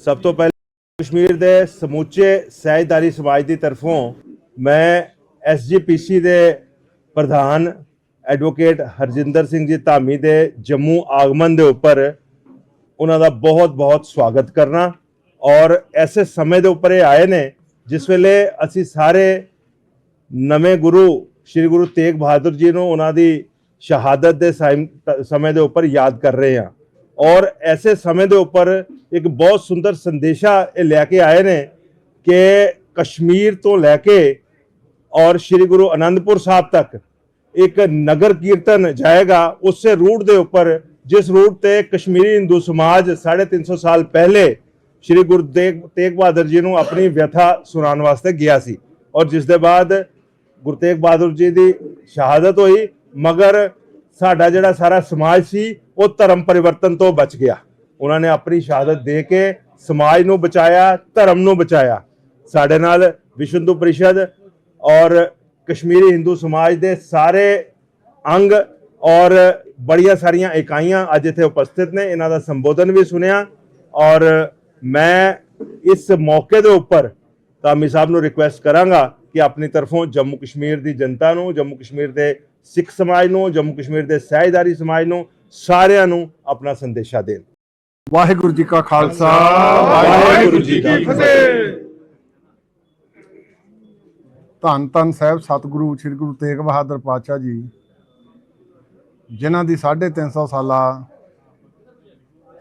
ਸਭ ਤੋਂ ਪਹਿਲਾਂ ਕਸ਼ਮੀਰ ਦੇ ਸਮੁੱਚੇ ਸਹਿਜਦਾਰੀ ਸਮਾਜ ਦੀ ਤਰਫੋਂ ਮੈਂ ਐਸਜੀਪੀਸੀ ਦੇ ਪ੍ਰਧਾਨ ਐਡਵੋਕੇਟ ਹਰਜਿੰਦਰ ਸਿੰਘ ਜੀ ਧਾਮੀ ਦੇ ਜੰਮੂ ਆਗਮਨ ਦੇ ਉੱਪਰ ਉਹਨਾਂ ਦਾ ਬਹੁਤ ਬਹੁਤ ਸਵਾਗਤ ਕਰਨਾ ਔਰ ਐਸੇ ਸਮੇਂ ਦੇ ਉੱਪਰ ਇਹ ਆਏ ਨੇ ਜਿਸ ਵੇਲੇ ਅਸੀਂ ਸਾਰੇ ਨਵੇਂ ਗੁਰੂ, ਸ੍ਰੀ ਗੁਰੂ ਤੇਗ ਬਹਾਦਰ ਜੀ ਨੂੰ ਉਹਨਾਂ ਦੀ ਸ਼ਹਾਦਤ ਦੇ ਸਾਇਮ- ਸਮੇਂ ਦੇ ਉੱਪਰ ਯਾਦ ਕਰ ਰਹੇ ਹਾਂ ਔਰ ਐਸੇ ਸਮੇਂ ਦੇ ਉੱਪਰ ਇੱਕ ਬਹੁਤ ਸੁੰਦਰ ਸੰਦੇਸ਼ਾ ਇਹ ਲੈ ਕੇ ਆਏ ਨੇ ਕਿ ਕਸ਼ਮੀਰ ਤੋਂ ਲੈ ਕੇ ਔਰ ਸ੍ਰੀ ਗੁਰੂ ਅਨੰਦਪੁਰ ਸਾਹਿਬ ਤੱਕ ਇੱਕ ਨਗਰ ਕੀਰਤਨ ਜਾਏਗਾ, ਉਸੇ ਰੂਟ ਦੇ ਉੱਪਰ, ਜਿਸ ਰੂਟ ਤੇ ਕਸ਼ਮੀਰੀ ਹਿੰਦੂ ਸਮਾਜ 350 ਸਾਲ ਪਹਿਲੇ ਸ੍ਰੀ ਗੁਰੂ ਤੇਗ ਤੇਗ ਬਹਾਦਰ ਜੀ ਨੂੰ ਆਪਣੀ ਵਿਅਥਾ ਸੁਣਾਉਣ ਵਾਸਤੇ ਗਿਆ ਸੀ ਔਰ ਜਿਸ ਦੇ ਬਾਅਦ ਗੁਰੂ ਤੇਗ ਬਹਾਦਰ ਜੀ ਦੀ ਸ਼ਹਾਦਤ ਹੋਈ, ਮਗਰ ਸਾਡਾ ਜਿਹੜਾ ਸਾਰਾ ਸਮਾਜ ਸੀ, ਉਹ ਧਰਮ ਪਰਿਵਰਤਨ ਤੋਂ ਬਚ ਗਿਆ। ਉਹਨਾਂ ਨੇ ਆਪਣੀ ਸ਼ਹਾਦਤ ਦੇ ਕੇ ਸਮਾਜ ਨੂੰ ਬਚਾਇਆ, ਧਰਮ ਨੂੰ ਬਚਾਇਆ। ਸਾਡੇ ਨਾਲ ਵਿਸ਼ਵ ਹਿੰਦੂ ਪਰਿਸ਼ਦ ਔਰ ਕਸ਼ਮੀਰੀ ਹਿੰਦੂ ਸਮਾਜ ਦੇ ਸਾਰੇ ਅੰਗ ਔਰ ਬੜੀਆਂ ਸਾਰੀਆਂ ਇਕਾਈਆਂ ਅੱਜ ਇੱਥੇ ਉਪਸਥਿਤ ਨੇ। ਇਹਨਾਂ ਦਾ ਸੰਬੋਧਨ ਵੀ ਸੁਣਿਆ ਔਰ ਮੈਂ ਇਸ ਮੌਕੇ ਦੇ ਉੱਪਰ ਧਾਮੀ ਸਾਹਿਬ ਨੂੰ ਰਿਕੁਐਸਟ ਕਰਾਂਗਾ ਕਿ ਆਪਣੀ ਤਰਫੋਂ ਜੰਮੂ ਕਸ਼ਮੀਰ ਦੀ ਜਨਤਾ ਨੂੰ, ਜੰਮੂ ਕਸ਼ਮੀਰ ਦੇ ਸਿੱਖ ਸਮਾਜ ਨੂੰ, ਜੰਮੂ ਕਸ਼ਮੀਰ ਦੇ ਸਹਿਜਦਾਰੀ ਸਮਾਜ ਨੂੰ ਸਾਰਿਆਂ ਨੂੰ ਆਪਣਾ ਸੰਦੇਸ਼ਾ ਦੇਣ। ਵਾਹਿਗੁਰੂ ਜੀ ਕਾ ਖਾਲਸਾ ਵਾਹਿਗੁਰੂ ਜੀ ਕੀ ਫਤਿਹ। ਧੰਨ ਧੰਨ ਸਾਹਿਬ ਸਤਿਗੁਰੂ ਸ੍ਰੀ ਗੁਰੂ ਤੇਗ ਬਹਾਦਰ ਪਾਤਸ਼ਾਹ ਜੀ ਜਿਨ੍ਹਾਂ ਦੀ 350 ਸਾਲਾ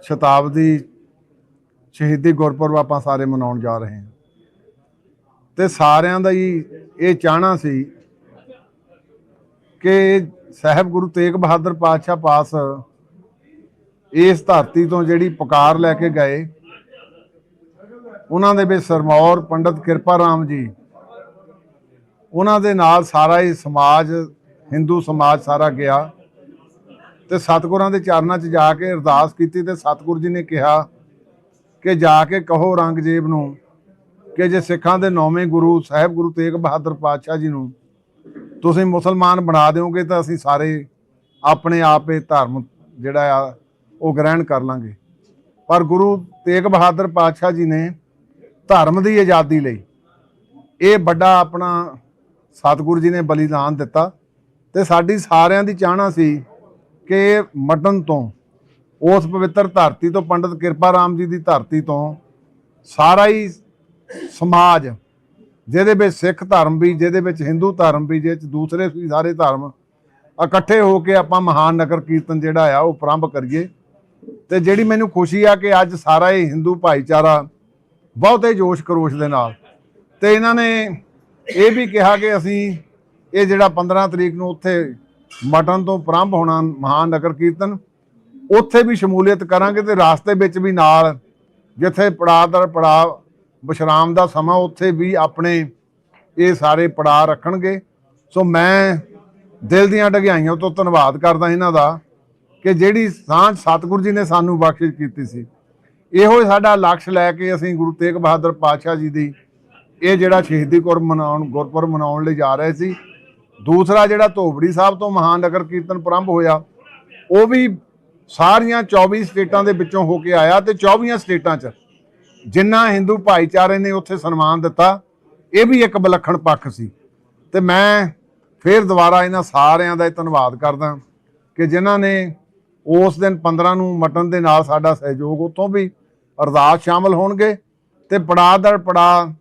ਸ਼ਤਾਬਦੀ ਸ਼ਹੀਦੀ ਗੁਰਪੁਰਬ ਆਪਾਂ ਸਾਰੇ ਮਨਾਉਣ ਜਾ ਰਹੇ ਹਾਂ ਤੇ ਸਾਰਿਆਂ ਦਾ ਹੀ ਇਹ ਚਾਹਣਾ ਸੀ ਕਿ ਸਾਹਿਬ ਗੁਰੂ ਤੇਗ ਬਹਾਦਰ ਪਾਤਸ਼ਾਹ ਪਾਸ ਇਸ ਧਰਤੀ ਤੋਂ ਜਿਹੜੀ ਪੁਕਾਰ ਲੈ ਕੇ ਗਏ, ਉਹਨਾਂ ਦੇ ਵਿੱਚ ਸਰਮੌਰ, ਪੰਡਤ ਕਿਰਪਾ ਰਾਮ ਜੀ, ਉਹਨਾਂ ਦੇ ਨਾਲ ਸਾਰਾ ਹੀ ਸਮਾਜ ਹਿੰਦੂ ਸਮਾਜ ਸਾਰਾ ਗਿਆ ਤੇ ਸਤਿਗੁਰਾਂ ਦੇ ਚਰਨਾਂ 'ਚ ਜਾ ਕੇ ਅਰਦਾਸ ਕੀਤੀ ਤੇ ਸਤਿਗੁਰੂ ਜੀ ਨੇ ਕਿਹਾ ਕਿ ਜਾ ਕੇ ਕਹੋ ਔਰੰਗਜ਼ੇਬ ਨੂੰ ਕਿ ਜੇ ਸਿੱਖਾਂ ਦੇ ਨੌਵੇਂ ਗੁਰੂ ਸਾਹਿਬ ਗੁਰੂ ਤੇਗ ਬਹਾਦਰ ਪਾਤਸ਼ਾਹ ਜੀ ਨੂੰ ਤੁਸੀਂ ਮੁਸਲਮਾਨ ਬਣਾ ਦਿਓਗੇ ਤਾਂ ਅਸੀਂ ਸਾਰੇ ਆਪਣੇ ਆਪ ਇਹ ਧਰਮ ਜਿਹੜਾ ਆ ਉਹ ਗ੍ਰਹਿਣ ਕਰ ਲਾਂਗੇ। ਪਰ ਗੁਰੂ ਤੇਗ ਬਹਾਦਰ ਪਾਤਸ਼ਾਹ ਜੀ ਨੇ ਧਰਮ ਦੀ ਆਜ਼ਾਦੀ ਲਈ ਇਹ ਵੱਡਾ ਆਪਣਾ ਸਤਿਗੁਰੂ ਜੀ ਨੇ ਬਲੀਦਾਨ ਦਿੱਤਾ ਤੇ ਸਾਡੀ ਸਾਰਿਆਂ ਦੀ ਚਾਹਨਾ ਸੀ ਕਿ ਮਟਨ ਤੋਂ, ਉਸ ਪਵਿੱਤਰ ਧਰਤੀ ਤੋਂ, ਪੰਡਤ ਕਿਰਪਾ ਰਾਮ ਜੀ ਦੀ ਧਰਤੀ ਤੋਂ ਸਾਰਾ ਹੀ ਸਮਾਜ, ਜਿਹਦੇ ਵਿੱਚ ਸਿੱਖ ਧਰਮ ਵੀ, ਜਿਹਦੇ ਵਿੱਚ ਹਿੰਦੂ ਧਰਮ ਵੀ, ਜਿਹਦੇ ਵਿੱਚ ਦੂਸਰੇ ਵੀ ਸਾਰੇ ਧਰਮ ਇਕੱਠੇ ਹੋ ਕੇ ਆਪਾਂ ਮਹਾਨ ਨਗਰ ਕੀਰਤਨ ਜਿਹੜਾ ਆ, ਉਹ ਪ੍ਰਾਰੰਭ ਕਰੀਏ। ਤੇ ਜਿਹੜੀ ਮੈਨੂੰ ਖੁਸ਼ੀ ਆ ਕਿ ਅੱਜ ਸਾਰਾ ਹੀ ਹਿੰਦੂ ਭਾਈਚਾਰਾ ਬਹੁਤੇ ਜੋਸ਼ ਕਰੋਸ਼ ਦੇ ਨਾਲ। ਤੇ ਇਹਨਾਂ ਨੇ ਇਹ ਵੀ ਕਿਹਾ ਕਿ ਅਸੀਂ ਇਹ ਜਿਹੜਾ 15 ਤਰੀਕ ਨੂੰ ਉੱਥੇ ਮਟਨ ਤੋਂ ਪ੍ਰਾਰੰਭ ਹੋਣਾ ਮਹਾਨ ਨਗਰ ਕੀਰਤਨ, ਉੱਥੇ ਵੀ ਸ਼ਮੂਲੀਅਤ ਕਰਾਂਗੇ ਤੇ ਰਾਸਤੇ ਵਿੱਚ ਵੀ ਨਾਲ ਜਿੱਥੇ ਪੜਾਅ ਦਰ ਪੜਾਅ ਵਿਸ਼ਰਾਮ ਦਾ ਸਮਾਂ, ਉੱਥੇ ਵੀ ਆਪਣੇ ਇਹ ਸਾਰੇ ਪੜਾਅ ਰੱਖਣਗੇ। ਸੋ ਮੈਂ ਦਿਲ ਦੀਆਂ ਡਗਿਆਈਆਂ ਤੋਂ ਧੰਨਵਾਦ ਕਰਦਾ ਇਹਨਾਂ ਦਾ ਕਿ ਜਿਹੜੀ ਸਾਂਝ ਸਤਿਗੁਰੂ ਜੀ ਨੇ ਸਾਨੂੰ ਬਖਸ਼ਿਸ਼ ਕੀਤੀ ਸੀ। ਇਹੋ ਹੀ ਸਾਡਾ ਲਕਸ਼ ਲੈ ਕੇ ਅਸੀਂ ਗੁਰੂ ਤੇਗ ਬਹਾਦਰ ਪਾਤਸ਼ਾਹ ਜੀ ਦੀ ਇਹ ਜਿਹੜਾ ਸ਼ਹੀਦੀ ਗੁਰ ਮਨਾਉਣ, ਗੁਰਪੁਰਬ ਮਨਾਉਣ ਲਈ ਜਾ ਰਹੇ ਸੀ। ਦੂਸਰਾ ਜਿਹੜਾ ਧੋਬੜੀ ਸਾਹਿਬ ਤੋਂ ਮਹਾਨ ਨਗਰ ਕੀਰਤਨ ਪ੍ਰਾਰੰਭ ਹੋਇਆ, ਉਹ ਵੀ ਸਾਰੀਆਂ 24 ਸਟੇਟਾਂ ਦੇ ਵਿੱਚੋਂ ਹੋ ਕੇ ਆਇਆ ਤੇ 24 ਸਟੇਟਾਂ 'ਚ ਜਿੰਨਾ ਹਿੰਦੂ ਭਾਈਚਾਰੇ ਨੇ ਉੱਥੇ ਸਨਮਾਨ ਦਿੱਤਾ, ਇਹ ਵੀ ਇੱਕ ਵਿਲੱਖਣ ਪੱਖ ਸੀ। ਤੇ ਮੈਂ ਫਿਰ ਦੁਬਾਰਾ ਇਹਨਾਂ ਸਾਰਿਆਂ ਦਾ ਇਹ ਧੰਨਵਾਦ ਕਰਦਾ ਕਿ ਜਿਨ੍ਹਾਂ ਨੇ ਉਸ ਦਿਨ 15 ਨੂੰ ਮਟਨ ਦੇ ਨਾਲ ਸਾਡਾ ਸਹਿਯੋਗ ਉਤੋਂ ਵੀ ਅਰਦਾਸ ਸ਼ਾਮਲ ਹੋਣਗੇ ਤੇ ਪੜਾਅ ਦਰ ਪੜਾਅ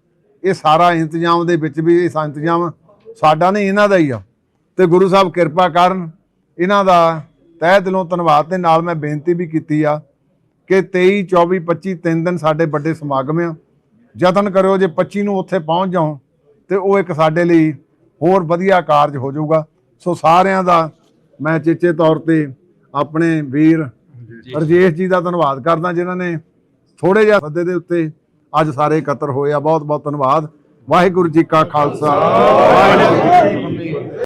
ਇਹ ਸਾਰਾ ਇੰਤਜ਼ਾਮ ਦੇ ਵਿੱਚ ਵੀ ਇਹ ਇੰਤਜ਼ਾਮ ਸਾਡਾ ਨਹੀਂ, ਇਹਨਾਂ ਦਾ ਹੀ ਆ। ਤੇ ਗੁਰੂ ਸਾਹਿਬ ਕਿਰਪਾ ਕਰਨ, ਇਹਨਾਂ ਦਾ ਤਹਿ ਦਿਲੋਂ ਧੰਨਵਾਦ ਦੇ ਨਾਲ ਮੈਂ ਬੇਨਤੀ ਵੀ ਕੀਤੀ ਆ ਕਿ 23 24 25 ਤਿੰਨ ਦਿਨ ਸਾਡੇ ਵੱਡੇ ਸਮਾਗਮ ਆ। ਯਤਨ ਕਰਿਓ ਜੇ 25 ਨੂੰ ਉੱਥੇ ਪਹੁੰਚ ਜਾਓ ਤੇ ਉਹ ਇੱਕ ਸਾਡੇ ਲਈ ਹੋਰ ਵਧੀਆ ਕਾਰਜ ਹੋ ਜਾਊਗਾ। ਸੋ ਸਾਰਿਆਂ ਦਾ ਮੈਂ ਚੇਚੇ ਤੌਰ ਤੇ ਆਪਣੇ ਵੀਰ ਰਜੇਸ਼ ਜੀ ਦਾ ਧੰਨਵਾਦ ਕਰਦਾ ਜਿਨ੍ਹਾਂ ਨੇ ਥੋੜੇ ਜਿਹਾ ਸੱਦੇ ਦੇ ਉੱਤੇ ਅੱਜ ਸਾਰੇ ਇਕੱਤਰ ਹੋਏ ਆ। ਬਹੁਤ ਬਹੁਤ ਧੰਨਵਾਦ। ਵਾਹਿਗੁਰੂ ਜੀ ਕਾ ਖਾਲਸਾ। ਵਾਹਿਗੁਰੂ ਜੀ ਕੀ ਫਤਿਹ।